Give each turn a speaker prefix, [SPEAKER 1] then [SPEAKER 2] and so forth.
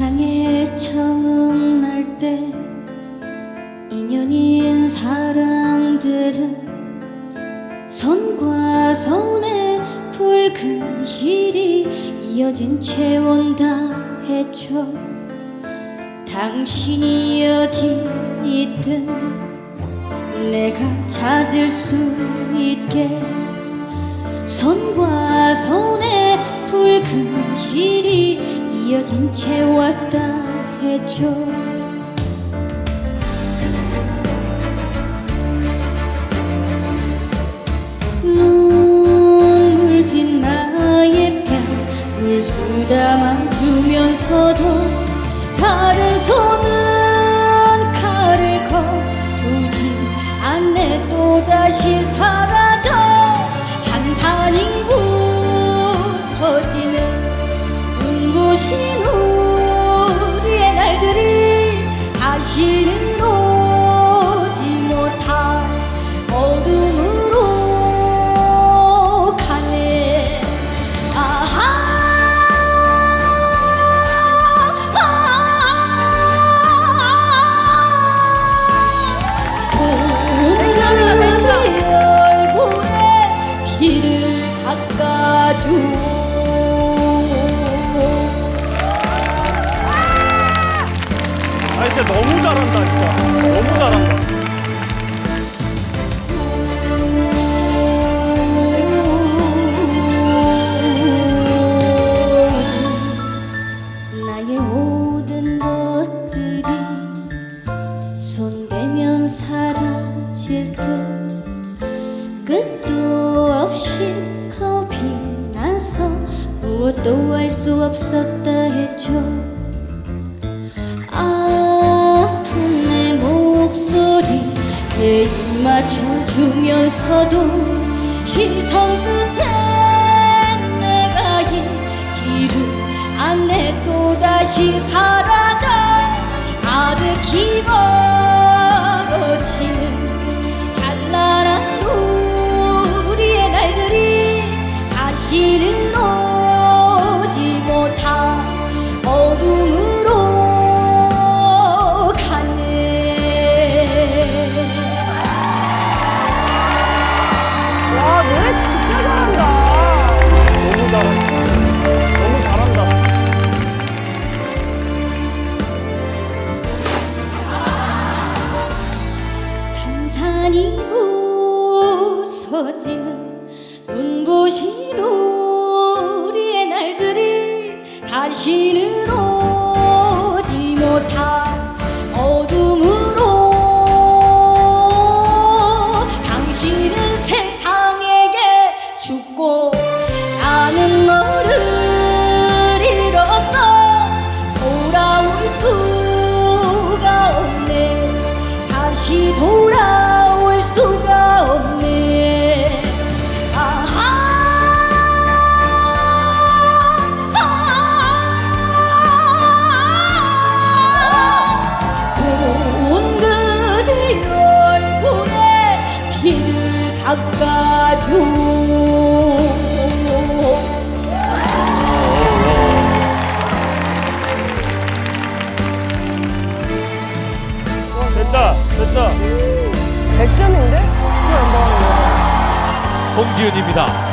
[SPEAKER 1] 세상에 처음 날 때 인연인 사람들은 손과 손에 붉은 실이 이어진 채 온다 했죠. 당신이 어디 있든 내가 찾을 수 있게 손과 손에 붉은 실 이 이어진 채 왔다 했죠 눈물 진 나의 뺨을 쓰다마주면서도 다른 손은 칼을 거두지 않네. 또다시 사라져. 산산이 부서지는 눈부신 우리의 날들이 다시는 오지 못할 어둠으로 가네. 아하. 그대 얼굴에 피를 닦아줘
[SPEAKER 2] 진짜 너무 잘한다 진짜. 너무 잘한다.
[SPEAKER 1] 나의 모든 것들이 손대면 사라질 듯 끝도 없이 겁이 나서 무엇도 할 수 없었다 했죠 목소리에 입 맞춰주면서도 시선 끝에 내가 잊지를 않네 또다시 사라져 아득히 멀 산산이 부서지는 눈부신 우리의 날들이 다시는 오지 못할 어둠으로 당신은 세상에게 죽고 나는 너를 잃었어 돌아올 수가 없네. 다시 돌아
[SPEAKER 2] 됐다 됐다
[SPEAKER 3] 100점인데? 저 멤버는
[SPEAKER 4] 홍지은입니다.